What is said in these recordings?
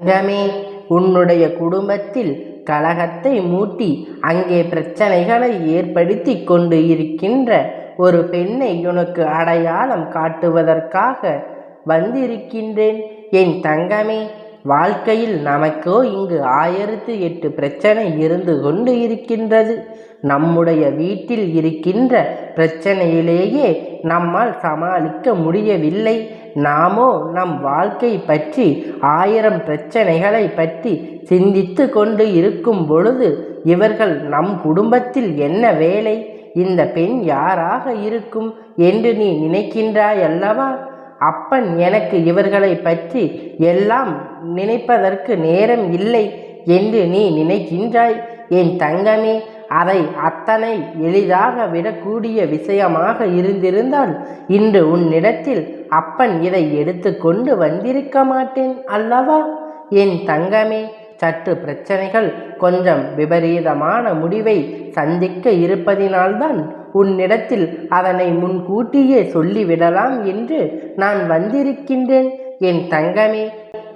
தங்கமே உன்னுடைய குடும்பத்தில் கலகத்தை மூட்டி அங்கே பிரச்சனைகளை ஏற்படுத்தி கொண்டு இருக்கின்ற ஒரு பெண்ணை உனக்கு அடையாளம் காட்டுவதற்காக வந்திருக்கின்றேன். என் தங்கமே வாழ்க்கையில் நமக்கோ இங்கு ஆயிரத்து எட்டு பிரச்சனை இருந்து கொண்டு இருக்கின்றது. நம்முடைய வீட்டில் இருக்கின்ற பிரச்சனையிலேயே நம்மால் சமாளிக்க முடியவில்லை. நாமோ நம் வாழ்க்கை பற்றி ஆயிரம் பிரச்சனைகளை பற்றி சிந்தித்து கொண்டு இருக்கும் பொழுது இவர்கள் நம் குடும்பத்தில் என்ன வேலை? இந்த பெண் யாராக இருக்கும் என்று நீ நினைக்கின்றாய் அல்லவா அப்பன் எனக்கு இவர்களை பற்றி எல்லாம் நினைப்பதற்கு நேரம் இல்லை என்று நீ நினைக்கின்றாய். என் தங்கமே அதை அத்தனை எளிதாக விடக்கூடிய விஷயமாக இருந்திருந்தால் இன்று உன்னிடத்தில் அப்பன் இதை எடுத்துக்கொண்டு வந்திருக்க மாட்டேன் அல்லவா? என் தங்கமே சற்று பிரச்சனைகள் கொஞ்சம் விபரீதமான முடிவை சந்திக்க இருப்பதினால்தான் உன்னிடத்தில் அதனை முன்கூட்டியே சொல்லிவிடலாம் என்று நான் வந்திருக்கின்றேன். என் தங்கமே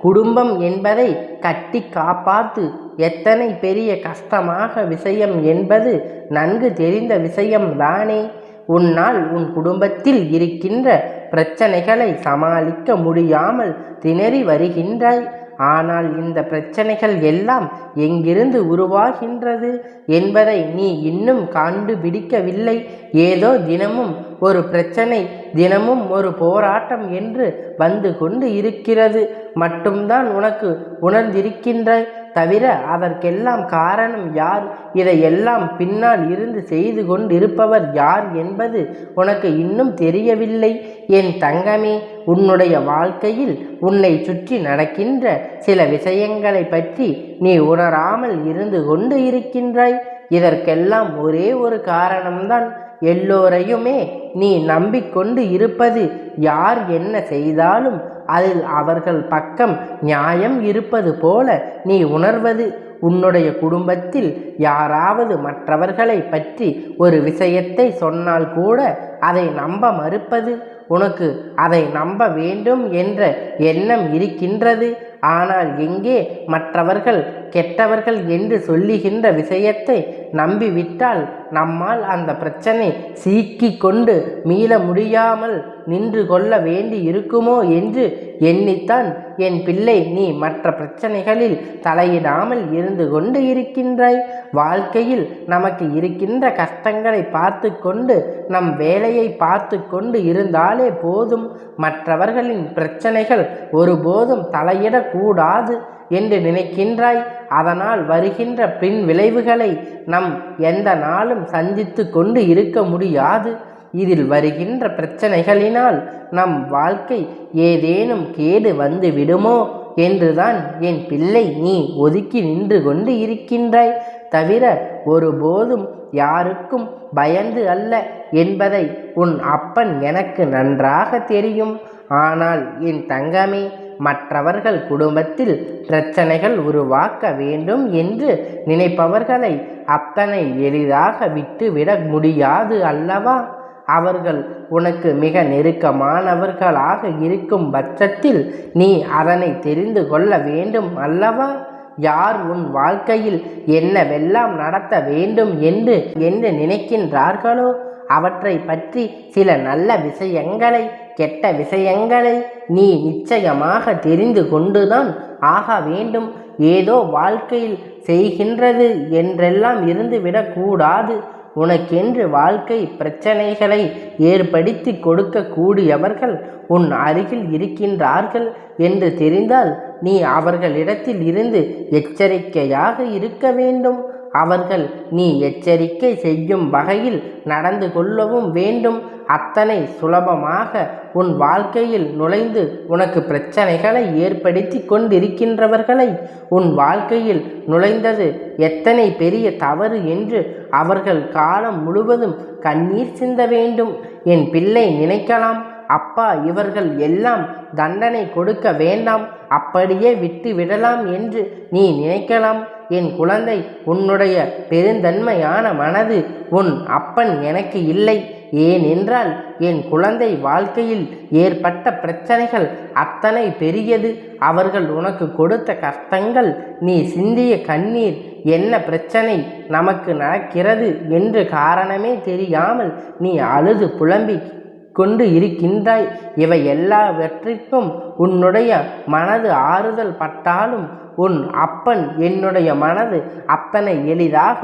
குடும்பம் என்பதை கட்டி காப்பாத்து எத்தனை பெரிய கஷ்டமாக விஷயம் என்பது நன்கு தெரிந்த விஷயம்தானே உன்னால் உன் குடும்பத்தில் இருக்கின்ற பிரச்சனைகளை சமாளிக்க முடியாமல் திணறி வருகின்றாய். ஆனால் இந்த பிரச்சனைகள் எல்லாம் எங்கிருந்து உருவாகின்றது என்பதை நீ இன்னும் கண்டுபிடிக்கவில்லை. ஏதோ தினமும் ஒரு பிரச்சனை தினமும் ஒரு போராட்டம் என்று வந்து கொண்டு இருக்கிறது. மட்டும்தான் உனக்கு உணர்ந்திருக்கின்றாய். தவிர அதற்கெல்லாம் காரணம் யார்? இதையெல்லாம் பின்னால் இருந்து செய்து கொண்டிருப்பவர் யார் என்பது உனக்கு இன்னும் தெரியவில்லை. என் தங்கமே உன்னுடைய வாழ்க்கையில் உன்னை சுற்றி நடக்கின்ற சில விஷயங்களை பற்றி நீ உணராமல் இருந்து கொண்டு இருக்கின்றாய். இதற்கெல்லாம் ஒரே ஒரு காரணம்தான். எல்லோரையுமே நீ நம்பிக்கொண்டு இருப்பது யார் என்ன செய்தாலும் அதில் அவர்கள் பக்கம் நியாயம் இருப்பது போல நீ உணர்வது. உன்னுடைய குடும்பத்தில் யாராவது மற்றவர்களை பற்றி ஒரு விஷயத்தை சொன்னால் கூட அதை நம்ப மறுப்பது. உனக்கு அதை நம்ப வேண்டும் என்ற எண்ணம் இருக்கின்றது. ஆனால் எங்கே மற்றவர்கள் கெட்டவர்கள் என்று சொல்லுகின்ற விஷயத்தை நம்பிவிட்டால் நம்மால் அந்த பிரச்சனை சீக்கி கொண்டு மீள முடியாமல் நின்று கொள்ள வேண்டி இருக்குமோ என்று எண்ணித்தான் என் பிள்ளை நீ மற்ற பிரச்சனைகளில் தலையிடாமல் இருந்து கொண்டு இருக்கின்றாய். வாழ்க்கையில் நமக்கு இருக்கின்ற கஷ்டங்களை பார்த்து கொண்டு நம் வேலையை பார்த்து கொண்டு இருந்தாலே போதும். மற்றவர்களின் பிரச்சனைகள் ஒருபோதும் கூடாது என்று நினைக்கின்றாய். அதனால் வருகின்ற பின் விளைவுகளை நம் எந்த நாளும் சந்தித்து கொண்டு இருக்க முடியாது. இதில் வருகின்ற பிரச்சனைகளினால் நம் வாழ்க்கை ஏதேனும் கேடு வந்து விடுமோ என்றுதான் என் பிள்ளை நீ ஒதுக்கி நின்று கொண்டு இருக்கின்றாய். தவிர ஒருபோதும் யாருக்கும் பயந்து அல்ல என்பதை உன் அப்பன் எனக்கு நன்றாக தெரியும். ஆனால் என் தங்கமே மற்றவர்கள் குடும்பத்தில் பிரச்சனைகள் உருவாக்க வேண்டும் என்று நினைப்பவர்களை அத்தனை எளிதாக விட்டுவிட முடியாது அல்லவா? அவர்கள் உனக்கு மிக நெருக்கமானவர்களாக இருக்கும் பட்சத்தில் நீ அதனை தெரிந்து கொள்ள வேண்டும் அல்லவா? யார் உன் வாழ்க்கையில் என்னவெல்லாம் நடத்த வேண்டும் என்று என்று நினைக்கின்றார்களோ? அவற்றை பற்றி சில நல்ல விஷயங்களை கெட்ட விஷயங்களை நீ நிச்சயமாக தெரிந்து கொண்டுதான் ஆக வேண்டும். ஏதோ வாழ்க்கையில் செய்கின்றது என்றெல்லாம் இருந்துவிடக்கூடாது உனக்கென்று வாழ்க்கை பிரச்சனைகளை ஏற்படுத்தி கொடுக்கக்கூடியவர்கள் உன் அருகில் இருக்கின்றார்கள் என்று தெரிந்தால் நீ அவர்களிடத்தில் இருந்து எச்சரிக்கையாக இருக்க வேண்டும். அவர்கள் நீ எச்சரிக்கை செய்யும் வகையில் நடந்து கொள்ளவும் வேண்டும். அத்தனை சுலபமாக உன் வாழ்க்கையில் நுழைந்து உனக்கு பிரச்சனைகளை ஏற்படுத்தி கொண்டிருக்கின்றவர்களை உன் வாழ்க்கையில் நுழைந்தது எத்தனை பெரிய தவறு என்று அவர்கள் காலம் முழுவதும் கண்ணீர் சிந்த வேண்டும். என் பிள்ளை நினைக்கலாம். அப்பா இவர்கள் எல்லாம் தண்டனை கொடுக்க வேண்டாம். அப்படியே விட்டு விடலாம் என்று நீ நினைக்கலாம். என் குழந்தை உன்னுடைய பெருந்தன்மையான மனது உன் அப்பன் எனக்கு இல்லை. ஏனென்றால் என் குழந்தை வாழ்க்கையில் ஏற்பட்ட பிரச்சனைகள் அத்தனை பெரியது. அவர்கள் உனக்கு கொடுத்த கஷ்டங்கள் நீ சிந்திய கண்ணீர் என்ன பிரச்சனை நமக்கு நடக்கிறது என்று காரணமே தெரியாமல் நீ அழுது புலம்பி கொண்டு இருக்கின்றாய். இவை எல்லாவற்றிற்கும் உன்னுடைய மனது ஆறுதல் பட்டாலும் உன் அப்பன் என்னுடைய மனது அத்தனை எளிதாக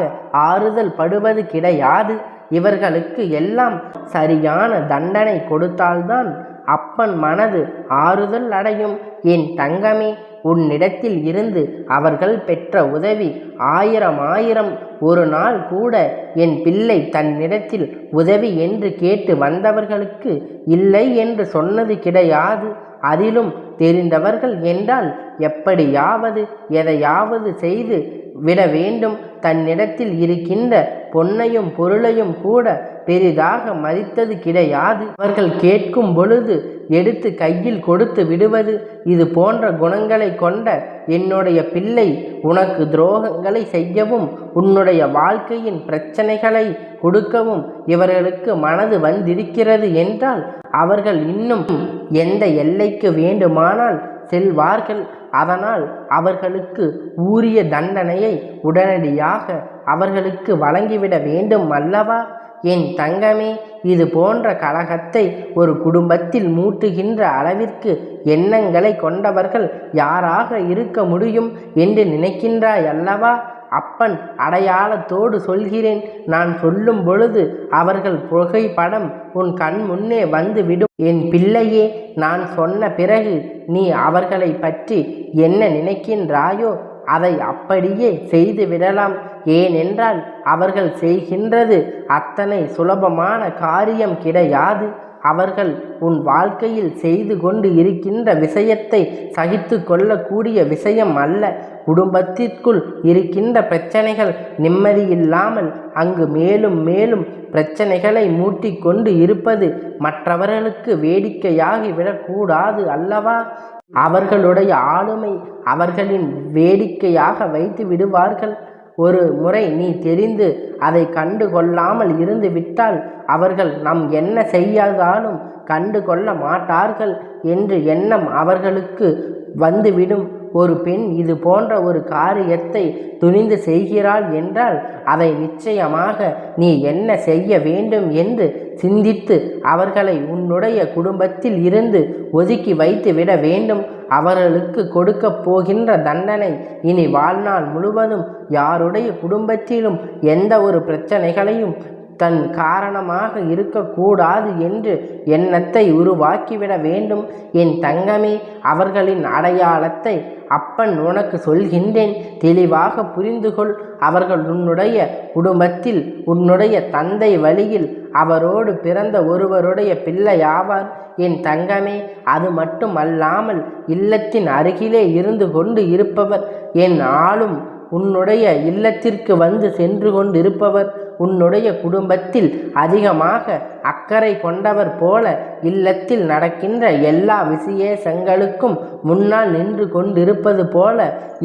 ஆறுதல் படுவது கிடையாது. இவர்களுக்கு எல்லாம் சரியான தண்டனை கொடுத்தால்தான் அப்பன் மனது ஆறுதல் அடையும். என் தங்கமே உன்னிடத்தில் இருந்து அவர்கள் பெற்ற உதவி ஆயிரம் ஆயிரம். ஒரு நாள் கூட என் பிள்ளை தன்னிடத்தில் உதவி என்று கேட்டு வந்தவர்களுக்கு இல்லை என்று சொன்னது கிடையாது. அதிலும் தெரிந்தவர்கள் என்றால் எப்படியாவது எதையாவது செய்து விட வேண்டும். தன்னிடத்தில் இருக்கின்ற பொன்னையும் பொருளையும் கூட பெரிதாக மதித்தது கிடையாது. அவர்கள் கேட்கும் பொழுது எடுத்து கையில் கொடுத்து விடுவது இது போன்ற குணங்களை கொண்ட என்னுடைய பிள்ளை உனக்கு துரோகங்களை செய்யவும் உன்னுடைய வாழ்க்கையின் பிரச்சனைகளை கொடுக்கவும் இவர்களுக்கு மனது வந்திருக்கிறது என்றால் அவர்கள் இன்னும் எந்த எல்லைக்கு வேண்டுமானால் செல்வார்கள். அதனால் அவர்களுக்கு ஊரிய தண்டனையை உடனடியாக அவர்களுக்கு வழங்கிவிட வேண்டும் அல்லவா? என் தங்கமே இது போன்ற கலகத்தை ஒரு குடும்பத்தில் மூட்டுகின்ற அளவிற்கு எண்ணங்களை கொண்டவர்கள் யாராக இருக்க முடியும் என்று நினைக்கின்றாய் அல்லவா அப்பன் அடையாளத்தோடு சொல்கிறேன். நான் சொல்லும் பொழுது அவர்கள் புகைப்படம் உன் கண் முன்னே வந்து விடும் என் பிள்ளையே நான் சொன்ன பிறகு நீ அவர்களை பற்றி என்ன நினைக்கின்றாயோ அதை அப்படியே செய்து விடலாம். ஏனென்றால் அவர்கள் செய்கின்றது அத்தனை சுலபமான காரியம் கிடையாது. அவர்கள் உன் வாழ்க்கையில் செய்து கொண்டு இருக்கின்ற விஷயத்தை சகித்து கொள்ளக்கூடிய விஷயம் அல்ல. குடும்பத்திற்குள் இருக்கின்ற பிரச்சனைகள் நிம்மதியில்லாமல் அங்கு மேலும் மேலும் பிரச்சனைகளை மூட்டிக்கொண்டு இருப்பது மற்றவர்களுக்கு வேடிக்கையாகி விடக்கூடாது அல்லவா? அவர்களுடைய ஆளுமை அவர்களின் வேடிக்கையாக வைத்து விடுவார்கள். ஒரு முறை நீ தெரிந்து அதை கண்டு கொள்ளாமல் இருந்து விட்டால் அவர்கள் நம் என்ன செய்யாதாலும் கண்டு கொள்ள மாட்டார்கள் என்று எண்ணம் அவர்களுக்கு வந்துவிடும். ஒரு பெண் இது போன்ற ஒரு காரியத்தை துணிந்து செய்கிறாள் என்றால் அதை நிச்சயமாக நீ என்ன செய்ய வேண்டும் என்று சிந்தித்து அவர்களை உன்னுடைய குடும்பத்தில் இருந்து ஒதுக்கி வைத்து விட வேண்டும். அவர்களுக்கு கொடுக்கப் போகின்ற தண்டனை இனி வாழ்நாள் முழுவதும் யாருடைய குடும்பத்திலும் எந்த ஒரு பிரச்சனைகளையும் தன் காரணமாக இருக்கக்கூடாது என்று எண்ணத்தை உருவாக்கிவிட வேண்டும். என் தங்கமே அவர்களின் அடையாளத்தை அப்பன் உனக்கு சொல்கின்றேன். தெளிவாக புரிந்து கொள் அவர்கள் உன்னுடைய குடும்பத்தில் உன்னுடைய தந்தை வழியில் அவரோடு பிறந்த ஒருவருடைய பிள்ளையாவார். என் தங்கமே அது மட்டும் அல்லாமல் இல்லத்தின் அருகிலே இருந்து கொண்டு இருப்பவர். என் ஆளும் உன்னுடைய இல்லத்திற்கு வந்து சென்று கொண்டிருப்பவர். உன்னுடைய குடும்பத்தில் அதிகமாக அக்கறை கொண்டவர் போல இல்லத்தில் நடக்கின்ற எல்லா விசேஷங்களுக்கும் முன்னால் நின்று கொண்டிருப்பது போல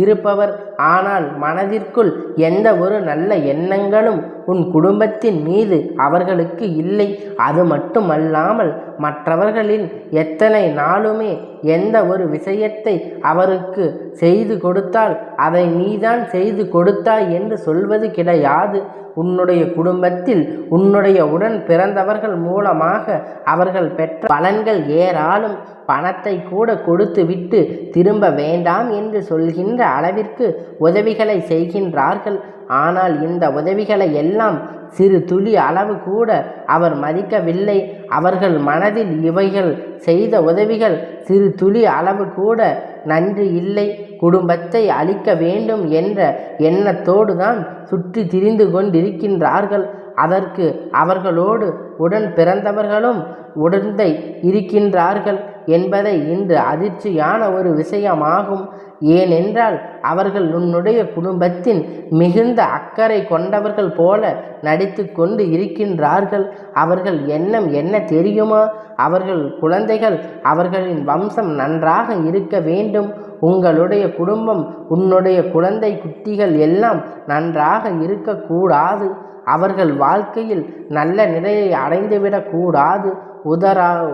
இருப்பவர். ஆனால் மனதிற்குள் எந்த ஒரு நல்ல எண்ணங்களும் உன் குடும்பத்தின் மீது அவர்களுக்கு இல்லை. அது மட்டுமல்லாமல் மற்றவர்களின் எத்தனை நாளுமே எந்த ஒரு விஷயத்தை அவருக்கு செய்து கொடுத்தால் அதை நீதான் செய்து கொடுத்தாய் என்று சொல்வது கிடையாது. உன்னுடைய குடும்பத்தில் உன்னுடைய உடன் பிறந்தவர்கள் மூலமாக அவர்கள் பெற்ற பலன்கள் ஏராளம் பணத்தை கூட கொடுத்து விட்டு திரும்ப வேண்டாம் என்று சொல்கின்ற அளவிற்கு உதவிகளை செய்கின்றார்கள். ஆனால் இந்த உதவிகளை எல்லாம் சிறு துளி அளவு கூட அவர் மதிக்கவில்லை. அவர்கள் மனதில் இவைகள் செய்த உதவிகள் சிறு துளி அளவு கூட நன்றி இல்லை குடும்பத்தை அழிக்க வேண்டும் என்ற எண்ணத்தோடு தான் சுற்றி திரிந்து கொண்டிருக்கின்றார்கள். அதற்கு அவர்களோடு உடன் பிறந்தவர்களும் உடந்தை இருக்கின்றார்கள். என்பதை இன்று அதிர்ச்சியான ஒரு விஷயமாகும். ஏனென்றால் அவர்கள் உன்னுடைய குடும்பத்தின் மிகுந்த அக்கறை கொண்டவர்கள் போல நடித்து கொண்டு இருக்கின்றார்கள். அவர்கள் எண்ணம் என்ன தெரியுமா? அவர்கள் குழந்தைகள் அவர்களின் வம்சம் நன்றாக இருக்க வேண்டும். உங்களுடைய குடும்பம் உன்னுடைய குழந்தை குட்டிகள் எல்லாம் நன்றாக இருக்கக்கூடாது. அவர்கள் வாழ்க்கையில் நல்ல நிலையை அடைந்துவிடக்கூடாது. உதரா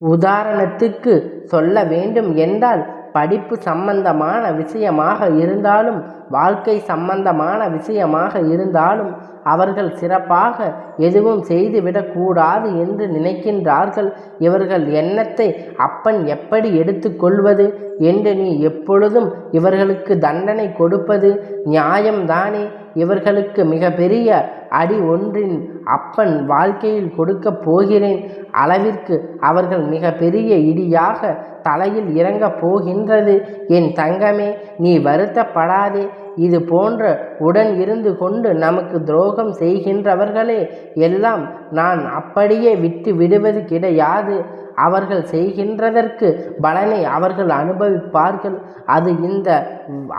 உதாரணத்துக்கு சொல்ல வேண்டும் என்றால் படிப்பு சம்பந்தமான விஷயமாக இருந்தாலும் வாழ்க்கை சம்பந்தமான விஷயமாக இருந்தாலும் அவர்கள் சிறப்பாக எதுவும் செய்துவிடக்கூடாது என்று நினைக்கின்றார்கள். இவர்கள் எண்ணத்தை அப்பன் எப்படி எடுத்துக்கொள்வது என்று நீ எப்பொழுதும் இவர்களுக்கு தண்டனை கொடுப்பது நியாயம்தானே? இவர்களுக்கு மிக பெரிய அடி ஒன்றின் அப்பன் வாழ்க்கையில் கொடுக்கப் போகிறேன். அளவிற்கு அவர்கள் மிக பெரிய இடியாக தலையில் இறங்கப் போகின்றது. என் தங்கமே நீ வருத்தப்படாதே. இது போன்ற உடன் இருந்து கொண்டு நமக்கு துரோகம் செய்கின்றவர்களே எல்லாம் நான் அப்படியே விட்டு விடுவது கிடையாது அவர்கள் செய்கின்றதற்கு பலனை அவர்கள் அனுபவிப்பார்கள். அது இந்த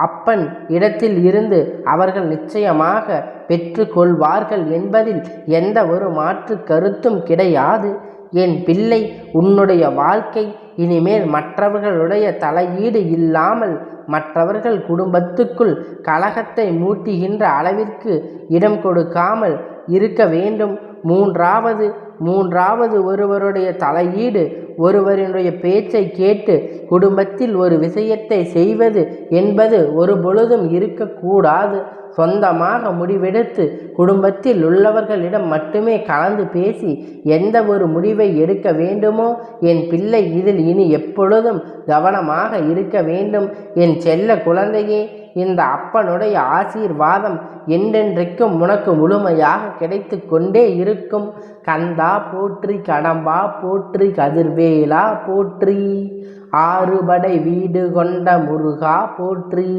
அப்பன் இடத்தில் இருந்து அவர்கள் நிச்சயமாக பெற்றுக்கொள்வார்கள் என்பதில் எந்த ஒரு மாற்று கருத்தும் கிடையாது. என் பிள்ளை உன்னுடைய வாழ்க்கை இனிமேல் மற்றவர்களுடைய தலையீடு இல்லாமல் மற்றவர்கள் குடும்பத்துக்குள் கலகத்தை மூட்டுகின்ற அளவிற்கு இடம் கொடுக்காமல் இருக்க வேண்டும். மூன்றாவது மூன்றாவது ஒருவருடைய தலையீடு ஒருவரினுடைய பேச்சை கேட்டு குடும்பத்தில் ஒரு விஷயத்தை செய்வது என்பது ஒரு பொழுதும் இருக்கக்கூடாது. சொந்தமாக முடிவெடுத்து குடும்பத்தில் உள்ளவர்களிடம் மட்டுமே கலந்து பேசி எந்த ஒரு முடிவை எடுக்க வேண்டுமோ என் பிள்ளை இதில் இனி எப்பொழுதும் கவனமாக இருக்க வேண்டும். என் செல்ல குழந்தையே இந்த அப்பனுடைய ஆசீர்வாதம் என்றென்றைக்கும் உனக்கு முழுமையாக கிடைத்து கொண்டே இருக்கும். கந்தா போற்றி கடம்பா போற்றி கதிர்வேலா போற்றி. ஆறுபடை வீடு கொண்ட முருகா போற்றி.